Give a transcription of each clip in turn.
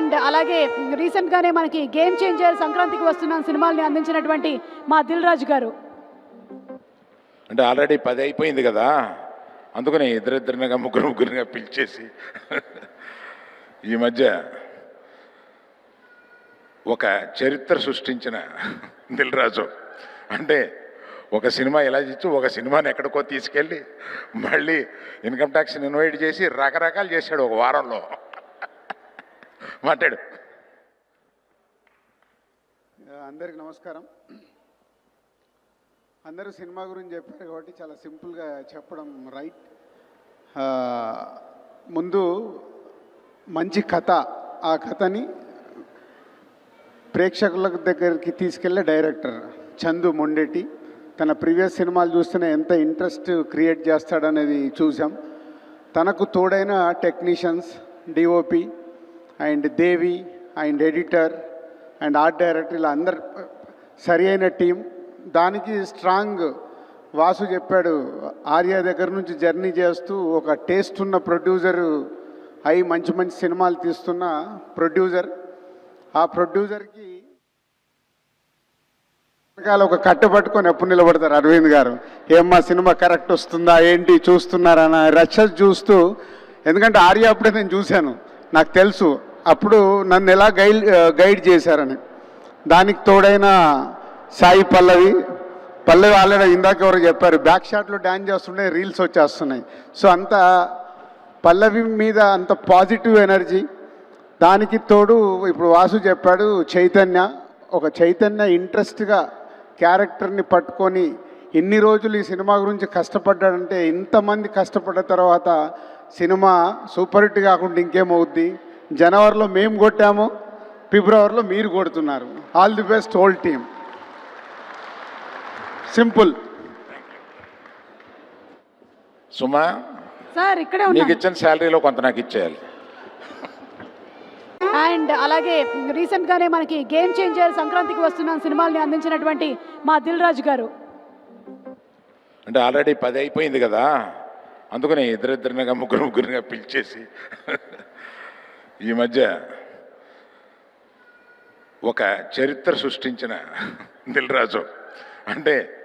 And అలాగే రీసెంట్గానే మనకి గేమ్ చేంజర్ సంక్రాంతికి వస్తున్న సినిమాల్ని అందించినటువంటి మా దిల్ రాజు గారు. అంటే ఆల్రెడీ పది అయిపోయింది కదా? అందుకని ఇద్దరిద్దరినిగా ముగ్గురు ముగ్గురుగా పిలిచేసి. ఈ మధ్య ఒక చరిత్ర సృష్టించిన దిల్ రాజు అంటే ఒక సినిమా ఇలా ఇచ్చి ఒక సినిమాని ఎక్కడికో తీసుకెళ్ళి మళ్ళీ ఇన్కమ్ ట్యాక్స్ని ఇన్వైట్ చేసి రకరకాలు చేశాడు ఒక వారంలో. మాట్లాడు. అందరికి నమస్కారం. అందరూ సినిమా గురించి చెప్పారు కాబట్టి చాలా సింపుల్గా చెప్పడం రైట్ ముందు మంచి కథ ఆ కథని ప్రేక్షకుల దగ్గరికి తీసుకెళ్ళే డైరెక్టర్ చందు మొండెటి. తన ప్రీవియస్ సినిమాలు చూస్తేనే ఎంత ఇంట్రెస్ట్ క్రియేట్ చేస్తాడనేది చూసాం తనకు తోడైన technicians DOP and Devi and editor and art director ఇలా అందరు సరి అయిన టీం. దానికి స్ట్రాంగ్ వాసు చెప్పాడు ఆర్య దగ్గర నుంచి జర్నీ చేస్తూ ఒక టేస్ట్ ఉన్న ప్రొడ్యూసర్ అయి మంచి మంచి సినిమాలు తీస్తున్న ప్రొడ్యూసర్. ఆ ప్రొడ్యూసర్కి వెనకాల ఒక కట్టుబట్టుకొని ఎప్పుడు నిలబడతారు అరవింద్ గారు? ఏమ్మా సినిమా కరెక్ట్ వస్తుందా? ఏంటి? చూస్తున్నారా? రచ్చ చూస్తూ ఎందుకంటే ఆర్య అప్పుడే నేను చూశాను. నాకు తెలుసు అప్పుడు నన్ను ఎలా గైడ్ గైడ్ చేశారని. దానికి తోడైన సాయి పల్లవి పల్లవి ఆల్రెడీ ఇందాక ఎవరు చెప్పారు బ్యాక్ షాట్లో డ్యాన్స్ చేస్తుండే రీల్స్ వచ్చేస్తున్నాయి. సో అంత పల్లవి మీద అంత పాజిటివ్ ఎనర్జీ. దానికి తోడు ఇప్పుడు వాసు చెప్పాడు చైతన్య ఒక చైతన్య ఇంట్రెస్ట్గా క్యారెక్టర్ని పట్టుకొని ఎన్ని రోజులు ఈ సినిమా గురించి కష్టపడ్డాడంటే ఇంతమంది కష్టపడ్డ తర్వాత సినిమా సూపర్ హిట్ కాకుండా ఇంకేమవుద్ది? జనవరిలో మేము కొట్టాము ఫిబ్రవరిలో మీరు కొడుతున్నారు. All the best whole team simple Suma sir ఇక్కడే నీకు ఇచ్చిన శాలరీలో కొంత నాకు ఇచ్చేయాలి. అండ్ అలాగే రీసెంట్గానే మనకి గేమ్ చేంజర్ సంక్రాంతికి వస్తున్న సినిమాల్ని అందించినటువంటి మా దిల్ రాజు గారు. అంటే ఆల్రెడీ పది అయిపోయింది కదా? అందుకని ఇద్దరిద్దరినిగా ముగ్గురు ముగ్గురిగా పిలిచేసి. ఈ మధ్య ఒక చరిత్ర సృష్టించిన దిల్రాజు. అంటే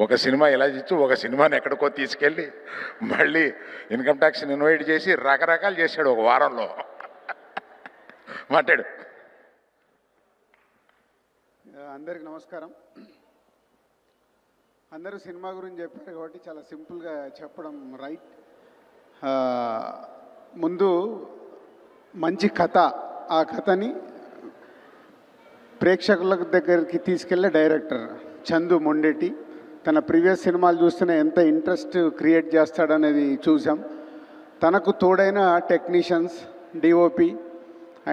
ఒక సినిమా ఇలా ఇచ్చి ఒక సినిమాని ఎక్కడికో తీసుకెళ్ళి మళ్ళీ ఇన్కమ్ ట్యాక్స్ని ఇన్వైట్ చేసి రకరకాలు చేశాడు ఒక వారంలో. మాట్లాడు. అందరికి నమస్కారం. అందరూ సినిమా గురించి చెప్పారు కాబట్టి చాలా సింపుల్గా చెప్పడం రైట్ ముందు మంచి కథ. ఆ కథని ప్రేక్షకుల దగ్గరికి తీసుకెళ్ళే డైరెక్టర్ చందు మొండెటి. తన ప్రీవియస్ సినిమాలు చూస్తేనే ఎంత ఇంట్రెస్ట్ క్రియేట్ చేస్తాడనేది చూసాం తనకు తోడైన technicians DOP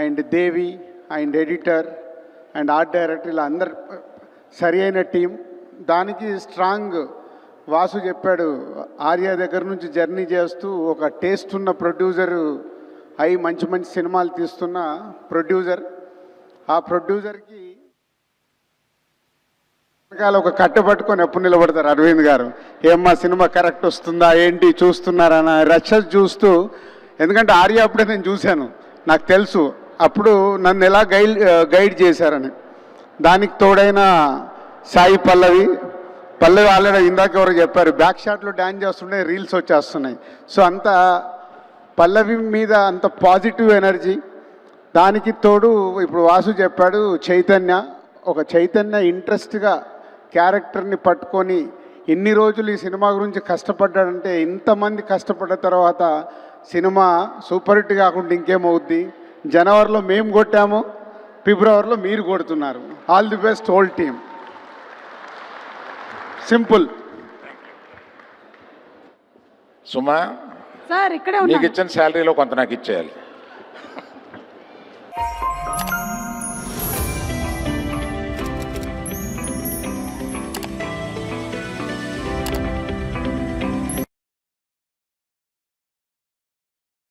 and Devi and editor and art director ఇలా అందరు సరి అయిన టీం. దానికి స్ట్రాంగ్ వాసు చెప్పాడు ఆర్య దగ్గర నుంచి జర్నీ చేస్తూ ఒక టేస్ట్ ఉన్న ప్రొడ్యూసర్ అయి మంచి మంచి సినిమాలు తీస్తున్న ప్రొడ్యూసర్. ఆ ప్రొడ్యూసర్కి వెనకాల ఒక కట్ట పట్టుకొని ఎప్పుడు నిలబడతారు అరవింద్ గారు? ఏమ్మా సినిమా కరెక్ట్ వస్తుందా? ఏంటి? చూస్తున్నారన్న రచ్చ చూస్తూ ఎందుకంటే ఆర్య అప్పుడే నేను చూశాను. నాకు తెలుసు. అప్పుడు నన్ను ఎలా గైడ్ గైడ్ చేశారని. దానికి తోడైన సాయి పల్లవి పల్లవి ఆల్రెడీ ఇందాక ఎవరు చెప్పారు బ్యాక్ షాట్లో డ్యాన్స్ చేస్తుంటే రీల్స్ వచ్చేస్తున్నాయి. సో అంతా పల్లవి మీద అంత పాజిటివ్ ఎనర్జీ. దానికి తోడు ఇప్పుడు వాసు చెప్పాడు చైతన్య ఒక చైతన్య ఇంట్రెస్ట్గా క్యారెక్టర్ని పట్టుకొని ఎన్ని రోజులు ఈ సినిమా గురించి కష్టపడ్డాడంటే ఇంతమంది కష్టపడ్డ తర్వాత సినిమా సూపర్ హిట్ కాకుండా ఇంకేమవుద్ది జనవరిలో మేము కొట్టాము ఫిబ్రవరిలో మీరు కొడుతున్నారు. All the best whole team. Simple. Suma sir ఇక్కడే నీకు ఇచ్చిన శాలరీలో కొంత నాకు ఇచ్చేయాలి.